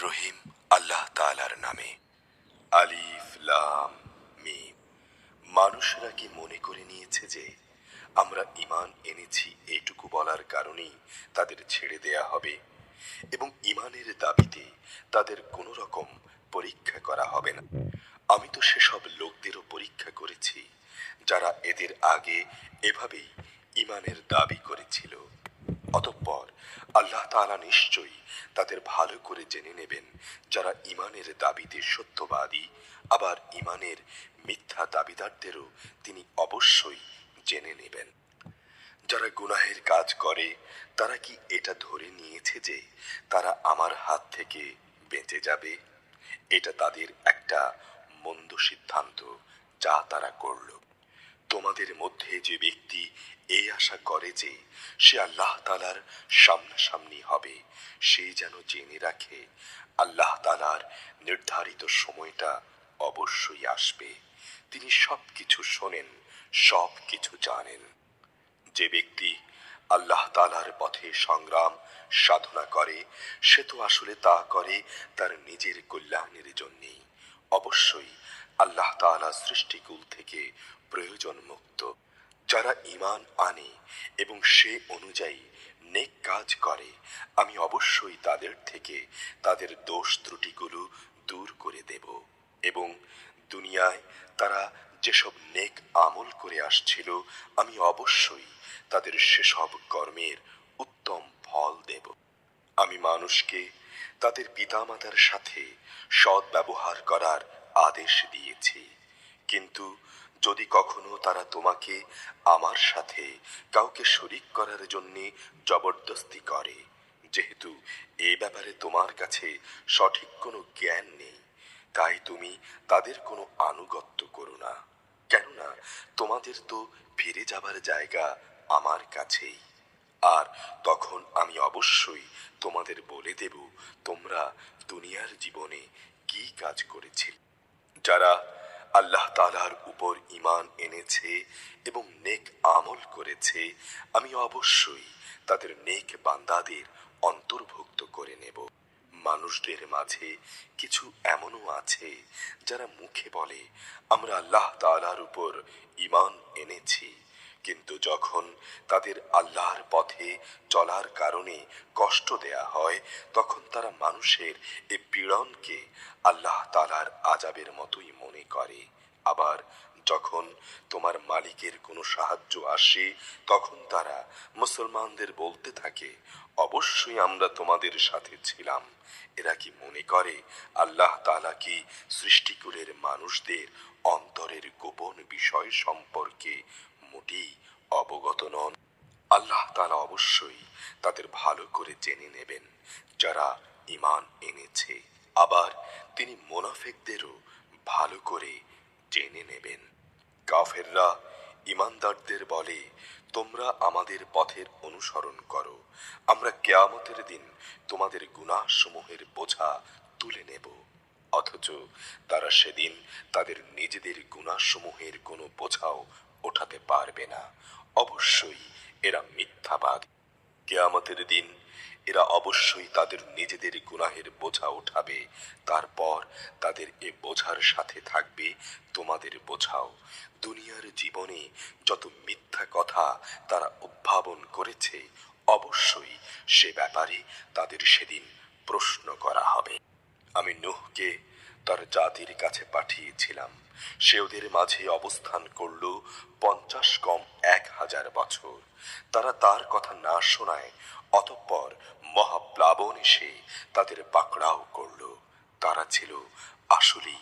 রহিম আল্লাহ তাআলার নামে। আলিফ, লাম, মিম। মানুষেরা কি মনে করে নিয়েছে যে আমরা ইমান এনেছি এইটুকু বলার কারণেই তাদের ছেড়ে দেয়া হবে? এবং ইমানের দাবিতে তাদের কোনো রকম পরীক্ষা করা হবে না। আমি তো সেসব লোকদেরও পরীক্ষা করেছি, যারা এদের আগে এভাবেই ইমানের দাবি করেছিল। অতঃপর আল্লাহ তাআলা নিশ্চয়ই তাদের ভালো করে জেনে নেবেন যারা ইমানের দাবিতে সত্যবাদী, আবার ইমানের মিথ্যা দাবিদারদেরও তিনি অবশ্যই জেনে নেবেন। যারা গুনাহের কাজ করে, তারা কি এটা ধরে নিয়েছে যে তারা আমার হাত থেকে বেঁচে যাবে? এটা তাদের একটা মন্দ সিদ্ধান্ত যা তারা করল। তোমাদের মধ্যে যে ব্যক্তি এই আশা করে যে সে আল্লাহ তালার সামনাসামনি হবে, সে যেন জেনে রাখে আল্লাহ তালার নির্ধারিত সময়টা অবশ্যই আসবে। তিনি সব কিছু শোনেন সব কিছু জানেন। যে ব্যক্তি আল্লাহ তালার পথে সংগ্রাম, সাধনা করে, সে তো আসলে তা করে তার নিজের কল্যাণের জন্যেই। অবশ্যই আল্লাহ তাআলা সৃষ্টিকুল থেকে প্রয়োজন মুক্ত যারা ইমান আনে এবং সে অনুযায়ী নেক কাজ করে, আমি অবশ্যই তাদের থেকে তাদের দোষ ত্রুটিগুলো দূর করে দেব। এবং দুনিয়ায় তারা যেসব নেক আমল করে আসছিল, আমি অবশ্যই তাদের সেসব কর্মের উত্তম ফল দেব। আমি মানুষকে তাদের পিতামাতার সাথে সৎ ব্যবহার করার আদেশ দিয়েছি। কিন্তু যদি কখনো তারা তোমাকে আমার সাথে কাউকে শরিক করার জন্য জবরদস্তি করে, যেহেতু এ ব্যাপারে তোমার কাছে সঠিক কোনো জ্ঞান নেই, তাই তুমি তাদের কোনো আনুগত্য করো না। কেননা তোমাদের তো ফিরে যাবার জায়গা আমার কাছেই। আর তখন আমি অবশ্যই তোমাদের বলে দেব তোমরা দুনিয়ার জীবনে কি কাজ করেছিল। যারা আল্লাহ তালার উপর ইমান এনেছে এবং নেক আমল করেছে, আমি অবশ্যই তাদের নেক বান্দাদের অন্তর্ভুক্ত করে নেব। মানুষদের মাঝে কিছু এমনও আছে যারা মুখে বলে, আমরা আল্লাহ তালার উপর ইমান এনেছি। কিন্তু যখন তাদের আল্লাহর পথে চলার কারণে কষ্ট দেয়া হয়, তখন তারা মানুষের এ পীড়নকে আল্লাহ তালার আজাবের মতোই মনে করে। আবার যখন তোমার মালিকের কোনো সাহায্য আসে, তখন তারা মুসলমানদের বলতে থাকে, অবশ্যই আমরা তোমাদের সাথে ছিলাম। এরা কি মনে করে, আল্লাহ তালা কি সৃষ্টিকুলের মানুষদের অন্তরের গোপন বিষয় সম্পর্কে মোটেই অবগত নন। আল্লাহ তালা অবশ্যই তাদের ভালো করে জেনে নেবেন। যারা ইমান এনেছে, আবার তিনি মোনাফেকদেরও ভালো করে জেনে নেবেন। কাফেররা ইমানদারদের বলে, তোমরা আমাদের পথের অনুসরণ করো। আমরা কেয়ামতের দিন তোমাদের গুনাহ সমূহের বোঝা তুলে নেব। অথচ তারা সেদিন তাদের নিজেদের গুণাসমূহের কোনো বোঝাও ওঠাতে পারবে না। অবশ্যই এরা মিথ্যাবাদ। কেয়ামতের দিন এরা অবশ্যই তাদের নিজেদের গুনাহের বোঝা উঠাবে। তারপর তাদের এ বোঝার সাথে থাকবে তোমাদের বোঝাও। দুনিয়ার জীবনে যত মিথ্যা কথা তারা উদ্ভাবন করেছে, অবশ্যই সে ব্যাপারে তাদের সেদিন প্রশ্ন করা হবে। আমি নুহকে তার জাতির কাছে পাঠিয়েছিলাম। সে ওদের মাঝে অবস্থান করল পঞ্চাশ কম এক হাজার বছর। তারা তার কথা না শোনায়, অতঃপর মহাপ্লাবন এসে তাদের পাকড়াও করল। তারা ছিল আসলেই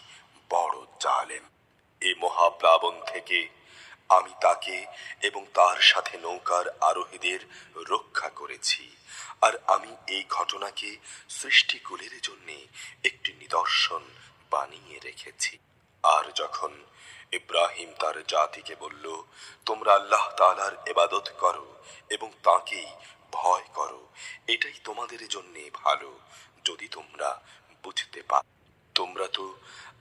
বড় জালেম। এ মহাপ্লাবন থেকে আমি তাকে এবং তার সাথে নৌকার আরোহীদের রক্ষা করেছি। আর আমি এই ঘটনাকে সৃষ্টিকুলের জন্যে একটি নিদর্শন বানিয়ে রেখেছি। আর যখন ইব্রাহিম তার জাতিকে বলল, তোমরা আল্লাহ তাআলার এবাদত করো এবং তাকেই ভয় করো, এটাই তোমাদের জন্য ভালো, যদি তোমরা বুঝতে পার তোমরা তো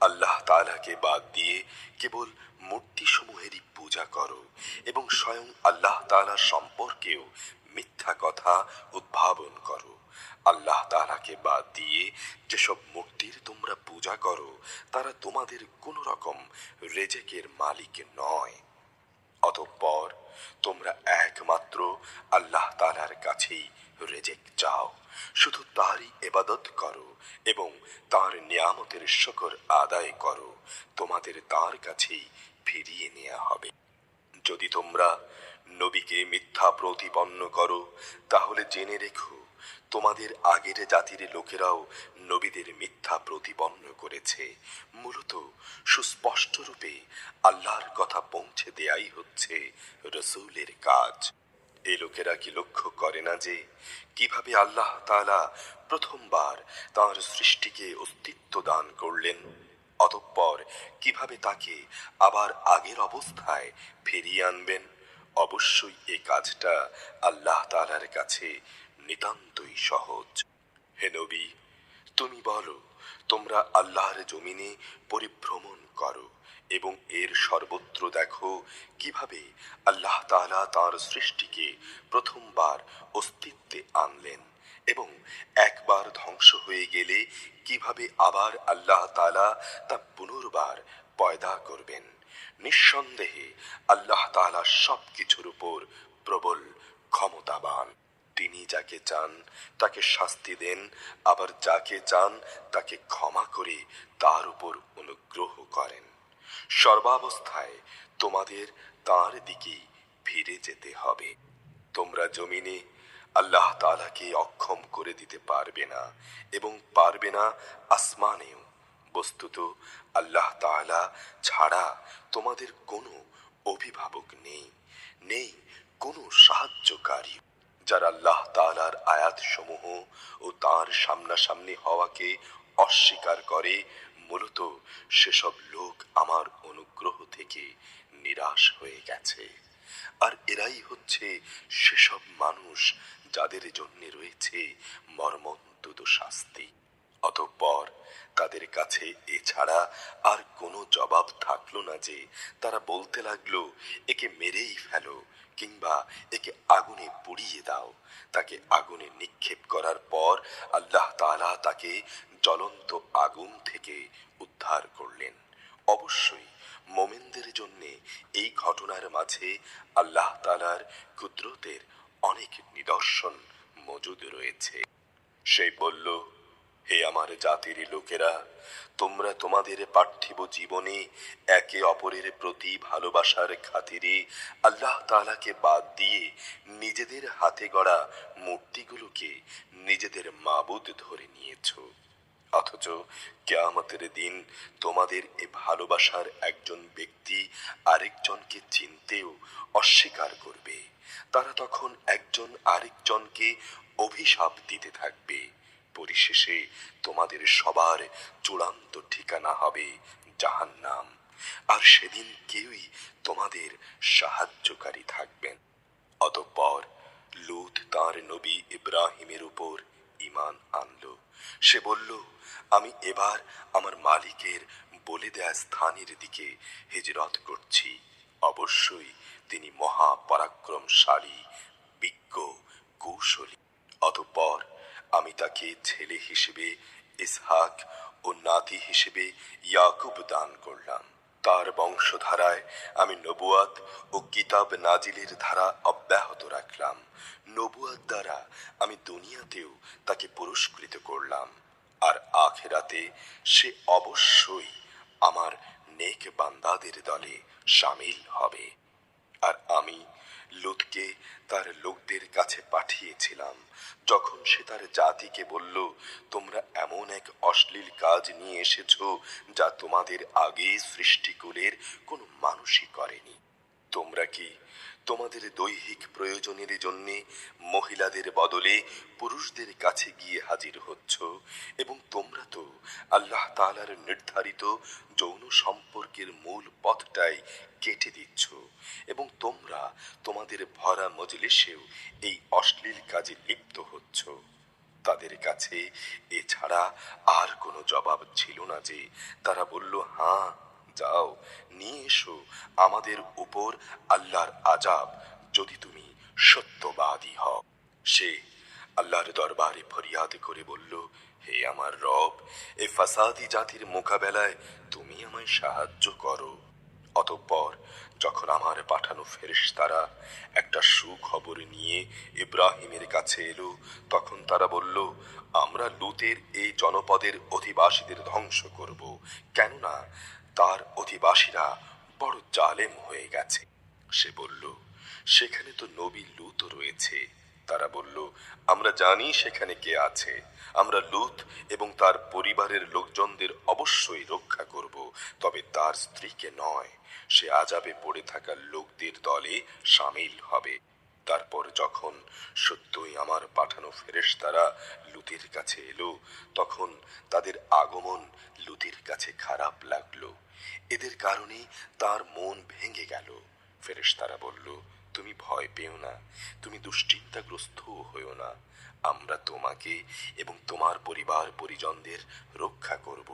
আল্লাহ তাআলাকে বাদ দিয়ে কেবল মূর্তিসমূহেরই পূজা করো এবং স্বয়ং আল্লাহ তাআলা সম্পর্কেও মিথ্যা কথা উদ্ভাবন করো। আল্লাহ তাআলাকে বাদ দিয়ে যেসব মূর্তির তোমরা পূজা করো, তারা তোমাদের কোনো রকম রেজেকের মালিক নয়। অতঃপর তোমরা একমাত্র আল্লাহ তালার কাছেই রেজেক চাও, শুধু তারই এবাদত করো এবং তার নিয়ামতের শকর আদায় করো, তোমাদের তার কাছেই ফিরিয়ে নেওয়া হবে। যদি তোমরা নবীকে মিথ্যা প্রতিপন্ন করো, তাহলে জেনে রেখো তোমাদের আগের জাতির লোকেরাও নবীদের মিথ্যা প্রতিপন্ন করেছে। মূলত সুস্পষ্ট রূপে আল্লাহর কথা পৌঁছে দেয়াই হচ্ছে রসুলের কাজ। এই লোকেরা কি লক্ষ্য করে না যে কীভাবে আল্লাহ তাআলা প্রথমবার তার সৃষ্টিকে অস্তিত্ব দান করলেন, অতঃপর কীভাবে তাকে আবার আগের অবস্থায় ফিরিয়ে আনবেন? অবশ্যই এ কাজটা আল্লাহ তাআলার কাছে নিতান্তই সহজ। হে নবী, তুমি বলো, তোমরা আল্লাহর জমিনে পরিভ্রমণ করো এবং এর সর্বত্র দেখো কীভাবে আল্লাহ তাআলা তার সৃষ্টিকে প্রথমবার অস্তিত্বে আনলেন এবং একবার ধ্বংস হয়ে গেলে কীভাবে আবার আল্লাহ তাআলা তা পুনর্বার পয়দা করবেন। নিঃসন্দেহে আল্লাহ তাআলা সব কিছুর উপর প্রবল ক্ষমতাবান। তিনি যাকে চান, তাকে শাস্তি দেন, আবার যাকে চান, তাকে ক্ষমা করে তার উপর অনুগ্রহ করেন। সর্বাবস্থায় তোমাদের তার দিকেই ফিরে যেতে হবে। তোমরা জমিনে আল্লাহ তাআলাকে অক্ষম করে দিতে পারবে না এবং পারবে না আসমানেও। বস্তুত আল্লাহ তাআলা ছাড়া তোমাদের কোনো অভিভাবক নেই নেই কোনো সাহায্যকারী। যারা আল্লাহ তাআলার আয়াত সমূহ ও তার সামনাসামনি হওয়াকে অস্বীকার করে, মূলত সেসব লোক আমার অনুগ্রহ থেকে নিরাশ হয়ে গেছে। আর এরাই হচ্ছে সেসব মানুষ যাদের জন্য রয়েছে মর্মন্তুদ শাস্তি। অতঃপর তাদের কাছে এছাড়া আর কোনো জবাব থাকল না যে তারা বলতে লাগল, একে মেরেই ফেলো কিংবা একে আগুনে পুড়িয়ে দাও। তাকে আগুনে নিক্ষেপ করার পর আল্লাহ তালা তাকে জ্বলন্ত আগুন থেকে উদ্ধার করলেন। অবশ্যই মোমেনদের জন্য এই ঘটনার মাঝে আল্লাহ তাআলার কুদরতের অনেক নিদর্শন মজুদ রয়েছে। সে বলল হে আমার জাতির লোকেরা, তোমরা তোমাদের পার্থিব জীবনে একে অপরের প্রতি ভালোবাসার খাতিরে আল্লাহ তাআলাকে বাদ দিয়ে নিজেদের হাতে গড়া মূর্তিগুলোকে নিজেদের মাবুদ ধরে নিয়েছ। অথচ কেয়ামতের দিন তোমাদের এ ভালোবাসার একজন ব্যক্তি আরেকজনকে চিনতেও অস্বীকার করবে। তারা তখন একজন আরেকজনকে অভিশাপ দিতে থাকবে। পরিশেষে তোমাদের সবার চূড়ান্ত ঠিকানা হবে জাহান্নাম। আর সেদিন কেউই তোমাদের সাহায্যকারী থাকবেন অতঃপর লুত তার নবী ইব্রাহিমের উপর ঈমান আনলো। সে বলল, আমি এবার আমার মালিকের বলে দেয়া স্থানের দিকে হিজরত করছি। অবশ্যই তিনি মহা পরাক্রমশালী, বিজ্ঞ, কৌশলী। অতঃপর আমি তাকে ছেলে হিসেবে ইসহাক ও নাতি হিসেবে ইয়াকুব দান করলাম। তার বংশধারায় আমি নবুয়াত ও কিতাব নাজিলের ধারা অব্যাহত রাখলাম। নবুয়াত দ্বারা আমি দুনিয়াতেও তাকে পুরস্কৃত করলাম। আর আখেরাতে সে অবশ্যই আমার নেক বান্দাদের দলে সামিল হবে। আর আমি লুতকে তার লোকদের কাছে পাঠিয়েছিলাম। যখন সে তার জাতিকে বলল, তোমরা এমন এক অশ্লীল কাজ নিয়ে এসেছ যা তোমাদের আগে সৃষ্টিকুলের কোনো মানুষই করেনি। তোমরা কি তোমাদের দৈহিক প্রয়োজনের জন্যে মহিলাদের বদলে পুরুষদের কাছে গিয়ে হাজির হচ্ছ? এবং তোমরা তো আল্লাহ তাআলার নির্ধারিত যৌন সম্পর্কের মূল পথটাই কেটে দিচ্ছ এবং তোমরা তোমাদের ভরা মজলিসেও এই অশ্লীল কাজে লিপ্ত হচ্ছ। তাদের কাছে এছাড়া আর কোনো জবাব ছিল না যে তারা বলল হ্যাঁ যাও, নিয়ে এসো। আমাদের উপর আল্লাহর আজাব যদি তুমি সত্যবাদী হও। সে আল্লাহর দরবারে ফরিয়াদ করে বলল হে আমার রব, এ ফাসাদি জাতির মোকাবেলায় তুমি আমায় সাহায্য করো। অতঃপর যখন আমার পাঠানো ফেরেশতারা একটা সুখবর নিয়ে ইব্রাহিমের কাছে এলো, তখন তারা বলল, আমরা লুতের এই জনপদের অধিবাসীদের ধ্বংস করব, কেননা তার অধিবাসীরা বড় জালেম হয়ে গেছে। সে বলল, সেখানে তো নবী লুত রয়েছে তারা বলল, আমরা জানি সেখানে কে আছে। আমরা লুত এবং তার পরিবারের লোকজনদের অবশ্যই রক্ষা করব, তবে তার স্ত্রীকে নয়। সে আজাবে পড়ে থাকা লোকদের দলে সামিল হবে। তারপর যখন সত্যই আমার পাঠানো ফেরেশতারা লুতের কাছে এলো, তখন তাদের আগমন লুতের কাছে খারাপ লাগল। এদের কারণে তার মন ভেঙে গেল। ফেরেশতারা বলল তুমি ভয় পেও না, তুমি দুশ্চিন্তাগ্রস্ত হয়েও না। আমরা তোমাকে এবং তোমার পরিবার পরিজনদের রক্ষা করব।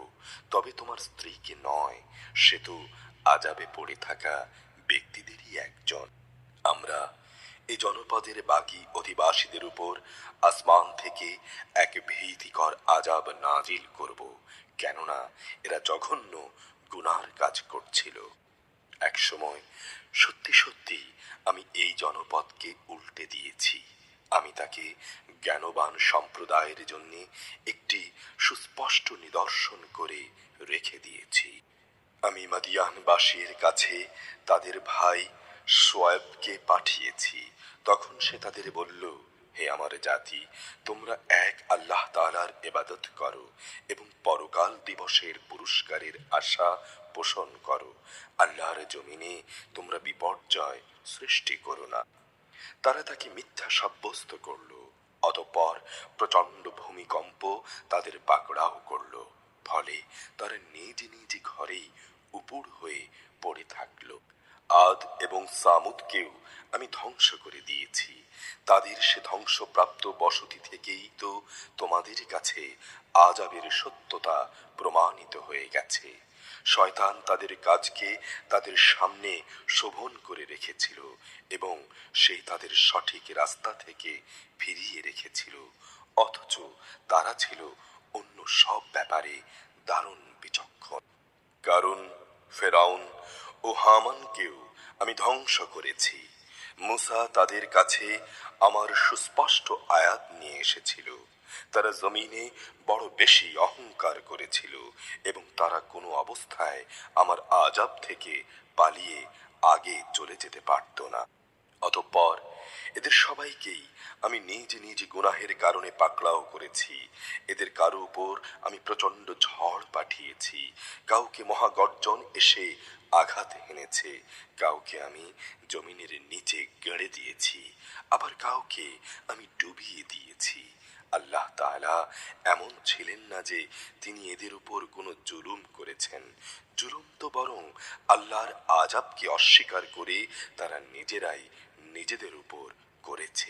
তবে তোমার স্ত্রীকে নয়, সে তো আজাবে পড়ে থাকা ব্যক্তিদেরই একজন। আমরা এই জনপদের বাকি অধিবাসীদের উপর আসমান থেকে এক ভীতিকর আজাব নাজিল করব, কেননা এরা জঘন্য গুনার কাজ করছিল। এক সময়, সত্যি সত্যি, আমি এই জনপদকে উল্টে দিয়েছি। আমি তাকে জ্ঞানবান সম্প্রদায়ের জন্য একটি সুস্পষ্ট নিদর্শন করে রেখে দিয়েছি। আমি মাদিয়ানবাসীর কাছে তাদের ভাই সোয়েবকে পাঠিয়েছি। তখন সে তাদের বলল, হে আমার জাতি, তোমরা এক আল্লাহ তালার এবাদত করো এবং পরকাল দিবসের পুরস্কারের আশা পোষণ করো। আল্লাহর জমিনে তোমরা বিপর্যয় সৃষ্টি করো না। তারা তাকে মিথ্যা সাব্যস্ত করল, অতঃপর প্রচণ্ড ভূমিকম্প তাদের পাকড়াও করল, ফলে তারা নিজ নিজ ঘরেই উপুড় হয়ে পড়ে থাকল। আদ এবং সামুদকেও আমি ধ্বংস করে দিয়েছি। তাদের সে ধ্বংসপ্রাপ্ত বসতি থেকেই তো তোমাদের কাছে আজাবের সত্যতা প্রমাণিত হয়ে গেছে। শয়তান তাদের কাজকে তাদের সামনে শোভন করে রেখেছিল এবং সে তাদের সঠিক রাস্তা থেকে ফিরিয়ে রেখেছিল। অথচ তারা ছিল অন্য সব ব্যাপারে দারুণ বিচক্ষণ। কারণ ফেরাউন ও হামানকেও আমি ধ্বংস করেছি। মুসা তাদের কাছে আমার সুস্পষ্ট আয়াত নিয়ে এসেছিল। তারা জমিনে বড় বেশি অহংকার করেছিল এবং তারা কোনো অবস্থায় আমার আজাব থেকে পালিয়ে আগে চলে যেতে পারত না। অতঃপর এদের সবাইকেই আমি নিজ নিজ গুনাহের কারণে পাকড়াও করেছি। এদের কারও উপর আমি প্রচণ্ড ঝড় পাঠিয়েছি। কাউকে মহাগর্জন এসে আঘাত হেনেছে। কাউকে আমি জমিনের নিচে গেড়ে দিয়েছি। আবার কাউকে আমি ডুবিয়ে দিয়েছি। আল্লাহ তাআলা এমন ছিলেন না যে তিনি এদের উপর কোনো জুলুম করেছেন। জুলুম তো বরং আল্লাহর আজাবকে অস্বীকার করে তারা নিজেরাই নিজেদের উপর করেছে।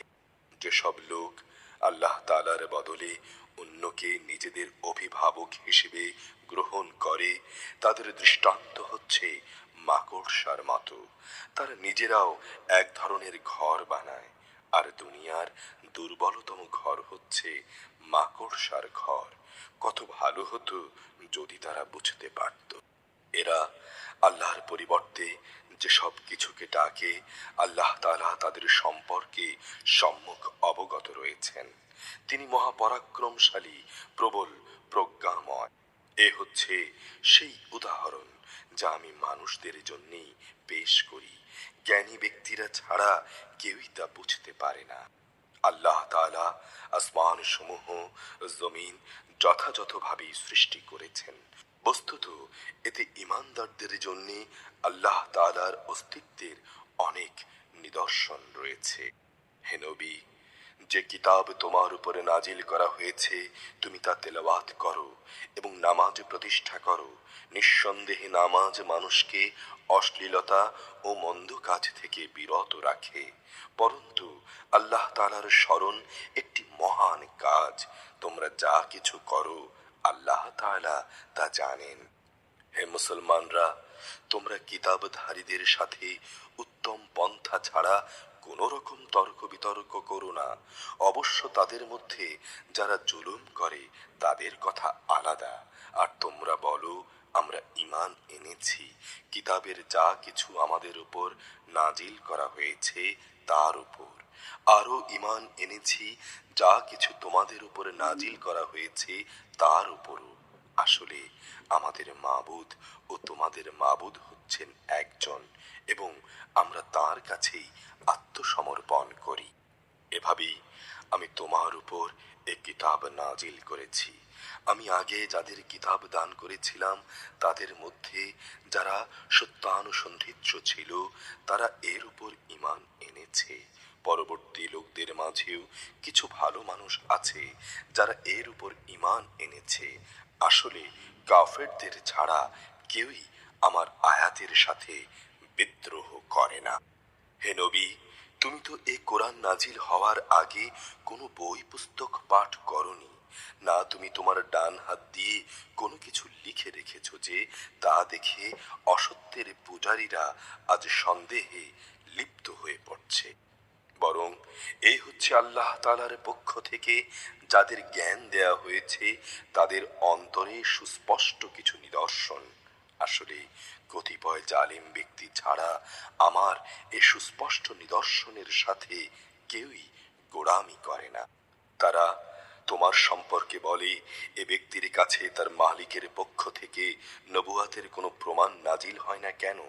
যেসব লোক আল্লাহ তাআলার বদলে অন্যকে নিজেদের অভিভাবক হিসেবে গ্রহণ করে, তাদের দৃষ্টান্ত হচ্ছে মাকড়সার মতো। তারা নিজেরাও এক ধরনের ঘর বানায় আর দুনিয়ার দুর্বলতম ঘর হচ্ছে মাকড়সার ঘর। কত ভালো হতো যদি তারা বুঝতে পারত। এরা আল্লাহর পরিবর্তে যে সব কিছুকে ডাকে, আল্লাহ তাআলা তাদের সম্পর্কে সম্মুখ অবগত রয়েছেন। তিনি মহাপরাক্রমশালী, প্রবল, প্রজ্ঞাময়। এ হচ্ছে সেই উদাহরণ যা আমি মানুষদের জন্যেই পেশ করি। জ্ঞানী ব্যক্তিরা ছাড়া কেউই তা বুঝতে পারে না। আল্লাহ তালা আসমান সমূহ জমিন যথাযথভাবেই সৃষ্টি করেছেন। বস্তুত এতে ইমানদারদের জন্য আল্লাহ তালার অস্তিত্বের অনেক নিদর্শন রয়েছে। হে নবী যে কিতাব তোমার উপরে নাজিল করা হয়েছে, তুমি তা তেলাওয়াত করো এবং নামাজ প্রতিষ্ঠা করো। নিঃসন্দেহে নামাজ মানুষকে অশ্লীলতা ও মন্দ কাজ থেকে বিরত রাখে। পরন্তু আল্লাহ তাআলার স্মরণ একটি মহান কাজ। তোমরা যা কিছু করো, আল্লাহ তাআলা তা জানেন। হে মুসলমানরা তোমরা কিতাবধারীদের সাথে উত্তম পন্থা ছাড়া কোনো রকম তর্ক বিতর্ক করো না। অবশ্য তাদের মধ্যে যারা জুলুম করে, তাদের কথা আলাদা। আর তোমরা বলো, আমরা ইমান এনেছি। কিতাবের যা কিছু আমাদের উপর নাজিল করা হয়েছে, তার উপর। আরও ইমান এনেছি, যা কিছু তোমাদের উপর নাজিল করা হয়েছে, তার উপরও। আসলে আমাদের মাবুদ ও তোমাদের মাবুদ হচ্ছেন একজন এবং আমরা তার কাছেই আত্মসমর্পণ করি। এভাবেই আমি তোমার উপর এ কিতাব নাজিল করেছি। আমি আগে যাদের কিতাব দান করেছিলাম, তাদের মধ্যে যারা সত্যানুসন্ধিৎস ছিল, তারা এর উপর ইমান এনেছে। পরবর্তী লোকদের মাঝেও কিছু ভালো মানুষ আছে, যারা এর উপর ইমান এনেছে। আসলে কাফেরদের ছাড়া কেউই আমার আয়াতের সাথে বিদ্রোহ করে না। হে নবী, তুমি তো এই কোরআন নাজিল হওয়ার আগে কোনো বই পুস্তক পাঠ করনি। না, তুমি তোমার ডান হাত দিয়ে কোনো কিছু লিখে রেখেছ যে তা দেখে অসত্যের পূজারীরা আজ সন্দেহে লিপ্ত হয়ে পড়ছে। বরং এই হচ্ছে আল্লাহ তালার পক্ষ থেকে যাদের জ্ঞান দেয়া হয়েছে, তাদের অন্তরে সুস্পষ্ট কিছু নিদর্শন। আসলে কতিপয় জালিম ব্যক্তি ছাড়া আমার এ সুস্পষ্ট নিদর্শনের সাথে কেউই গোড়ামি করে না। তারা তোমার সম্পর্কে বলে, এ ব্যক্তির কাছে তার মালিকের পক্ষ থেকে নবুয়াতের কোনো প্রমাণ নাজিল হয় না কেন?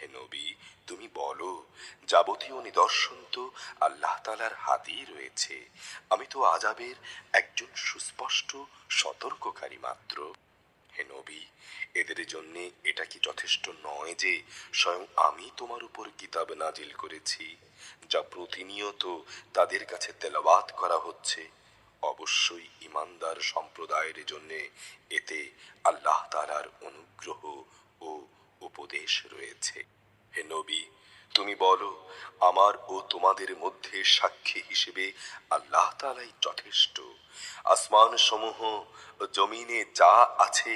হে নবী, তুমি বলো, যাবতীয় নিদর্শন তো আল্লাহ তালার হাতেই রয়েছে। আমি তো আজাবের একজন সুস্পষ্ট সতর্ককারী মাত্র। হে নবী, এদের জন্য এটা কি যথেষ্ট নয় যে স্বয়ং আমি তোমার উপর কিতাব নাজিল করেছি, যা প্রতিনিয়ত তাদের কাছে তেলাওয়াত করা হচ্ছে? অবশ্যই ইমানদার সম্প্রদায়ের জন্য এতে আল্লাহ তালার অনুগ্রহ ও উপদেশ রয়েছে। হে নবী, তুমি বলো, আমার ও তোমাদের মধ্যে সাক্ষী হিসেবে আল্লাহ তালাই যথেষ্ট। আসমান সমূহ জমিনে যা আছে,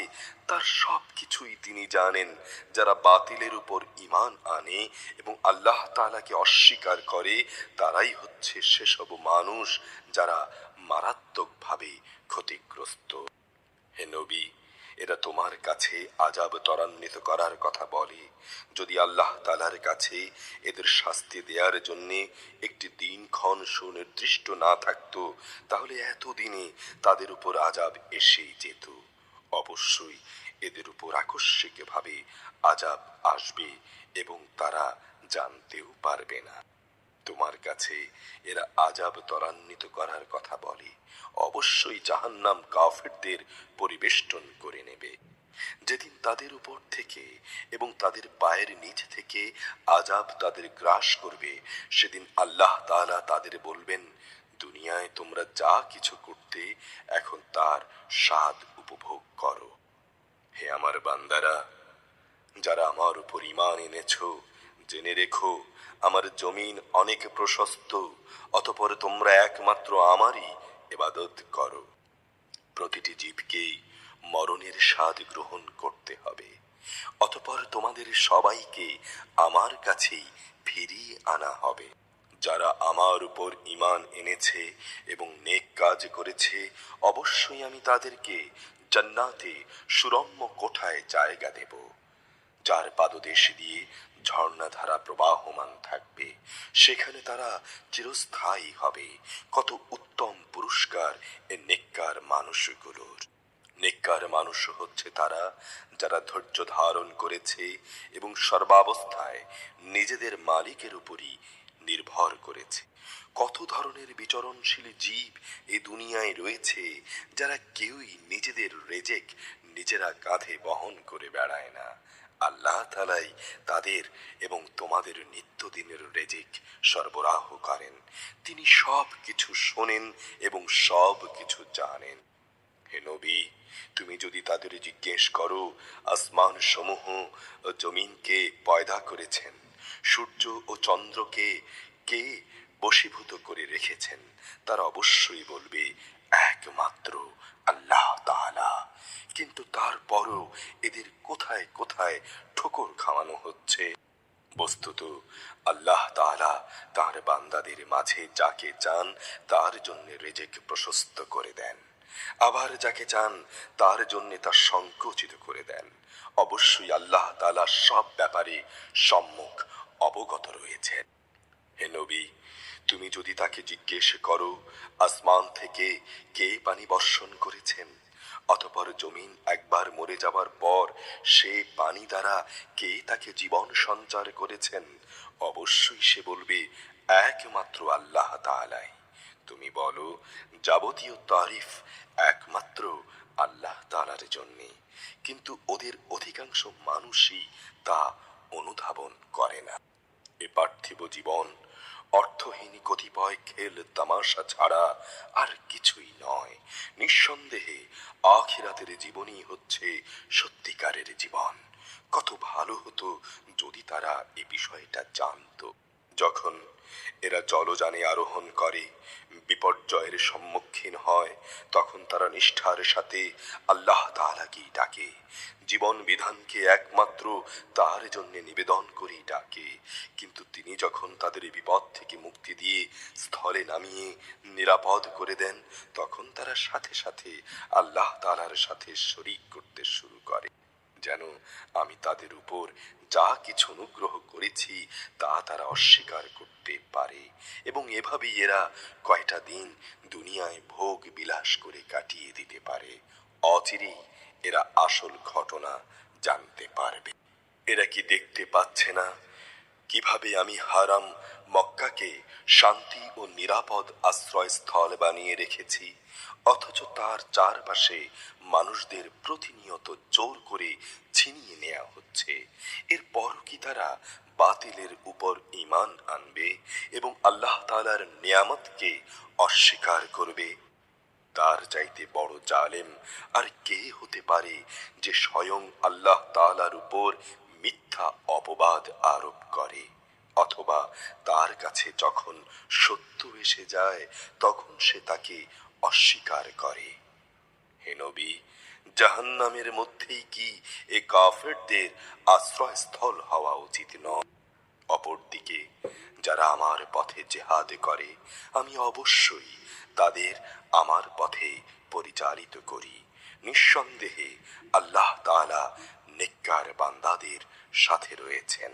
তার সব কিছুই তিনি জানেন, যারা বাতিলের উপর ইমান আনে এবং আল্লাহ তালাকে অস্বীকার করে, তারাই হচ্ছে সেসব মানুষ যারা মারাত্মকভাবে ক্ষতিগ্রস্ত। হে নবী এরা তোমার কাছে আজাব ত্বরান্বিত করার কথা বলে। যদি আল্লাহ তালার কাছে এদের শাস্তি দেওয়ার জন্যে একটি দিনক্ষণ সুনির্দিষ্ট না থাকতো, তাহলে এতদিনে তাদের উপর আজাব এসেই যেত। অবশ্যই এদের উপর আকস্মিকভাবে আজাব আসবে এবং তারা জানতেও পারবে না। তোমার কাছে এরা আজাব ত্বরান্বিত করার কথা বলে। অবশ্যই জাহান্নাম কাফেরদের পরিবেষ্টন করে নেবে। যেদিন তাদের উপর থেকে এবং তাদের পায়ের নিচ থেকে আজাব তাদের গ্রাস করবে, সেদিন আল্লাহ তাআলা তাদের বলবেন, দুনিয়ায় তোমরা যা কিছু করতে এখন তার স্বাদ উপভোগ করো। হে আমার বান্দারা, যারা আমার উপর ইমান এনেছ, জেনে রেখো আমার জমিন অনেক প্রশস্ত, অতপর তোমরা একমাত্র আমারই এবাদত করো। প্রতিটি জীবকেই মরণের স্বাদ গ্রহণ করতে হবে। অতপর তোমাদের সবাইকে আমার কাছেই ফিরিয়ে আনা হবে। যারা আমার উপর ইমান এনেছে এবং নেক কাজ করেছে, অবশ্যই আমি তাদেরকে জান্নাতে সুরম্য কোঠায় জায়গা দেব। যার পাদদেশ দিয়ে ঝর্ণাধারা প্রবাহমান থাকবে। সেখানে তারা চিরস্থায়ী হবে। কত উত্তম পুরস্কার এ নেককার মানুষগুলোর। নেককার মানুষ হচ্ছে তারা যারা ধৈর্য ধারণ করেছে এবং সর্বাবস্থায় নিজেদের মালিকের উপরই নির্ভর করেছে। কত ধরনের বিচরণশীল জীব এ দুনিয়ায় রয়েছে যারা কেউই নিজেদের রেজেক নিজেরা কাঁধে বহন করে বেড়ায় না। আল্লাহ তালাই তাদের এবং তোমাদের নিত্যদিনের রেজিক সরবরাহ করেন। তিনি সব কিছু শোনেন এবং সব কিছু জানেন। হে নবী, তুমি যদি তাদের জিজ্ঞেস করো আসমান সমূহ জমিনকে পয়দা করেছেন, সূর্য ও চন্দ্রকে কে বশীভূত করে রেখেছেন, তারা অবশ্যই বলবে, একমাত্র আল্লাহ তাআলা। কিন্তু তারপরও এদের কোথায় কোথায় ঠোকর খাওয়ানো হচ্ছে? বস্তুত আল্লাহ তাআলা তার বান্দাদের মাঝে যাকে চান, তার জন্য রেজেক প্রশস্ত করে দেন। আবার যাকে চান, তার জন্য তা সংকুচিত করে দেন। অবশ্যই আল্লাহ তাআলা সব ব্যাপারে সম্মুখ অবগত রয়েছেন। হে নবী, তুমি যদি তাকে জিজ্ঞেস করো, আসমান থেকে কে পানি বর্ষণ করেছেন? অতপর জমিন একবার মরে যাবার পর সে পানি দ্বারা কে তাকে জীবন সঞ্চার করেছেন? অবশ্যই সে বলবে, একমাত্র আল্লাহ তাআলাই। তুমি বলো, যাবতীয় তারিফ একমাত্র আল্লাহ তাআলার জন্যে। কিন্তু ওদের অধিকাংশ মানুষই তা অনুধাবন করে না। এ পার্থিব জীবন অর্থহীন কতিপয় খেল তামাশা ছাড়া আর কিছুই নয়। নিঃসন্দেহে আখিরাতের জীবনই হচ্ছে সত্যিকারের জীবন। কত ভালো হতো যদি তারা এ বিষয়টা জানত। যখন এরা জলযানে আরোহণ করে, বিপর্যয়ের সম্মুখীন হয়, তখন তারা নিষ্ঠার সাথে আল্লাহ তাআলাকেই ডাকে। জীবন বিধানকে একমাত্র তার জন্য নিবেদন করেই ডাকে। কিন্তু তিনি যখন তাদের বিপদ থেকে মুক্তি দিয়ে স্থলে নামিয়ে নিরাপদ করে দেন, তখন তারা সাথে সাথে আল্লাহ তাআলার সাথে শরিক করতে শুরু করে। যেন আমি তাদের উপর যা কিছু অনুগ্রহ করেছি, তা তারা অস্বীকার করতে পারে। এবং এভাবেই এরা কয়টা দিন দুনিয়ায় ভোগ বিলাস করে কাটিয়ে দিতে পারে। অচিরেই এরা আসল ঘটনা জানতে পারবে। এরা কি দেখতে পাচ্ছে না? কীভাবে আমি হারাম মক্কাকে শান্তি ও নিরাপদ আশ্রয়স্থল বানিয়ে রেখেছি, অথচ তার চারপাশে মানুষদের প্রতিনিয়ত জোর করে ছিনিয়ে নেওয়া হচ্ছে এরপর কি তারা বাতিলের উপর ঈমান আনবে এবং আল্লাহ তাআলার নিয়ামতকে অস্বীকার করবে? তার চাইতে বড় জালেম আর কে হতে পারে যে স্বয়ং আল্লাহ তাআলার উপর মিথ্যা অপবাদ আরোপ করে, অথবা তার কাছে যখন সত্য এসে যায়, তখন সে তাকে অস্বীকার করে। হে নবী, জাহান্নামের মধ্যেই কি এ কাফেরদের আশ্রয়স্থল হওয়া উচিত নয়? অপরদিকে, যারা আমার পথে জেহাদ করে, আমি অবশ্যই তাদের আমার পথে পরিচালিত করি। নিঃসন্দেহে আল্লাহ তালা নিকার বান্দাদের সাথে রয়েছেন।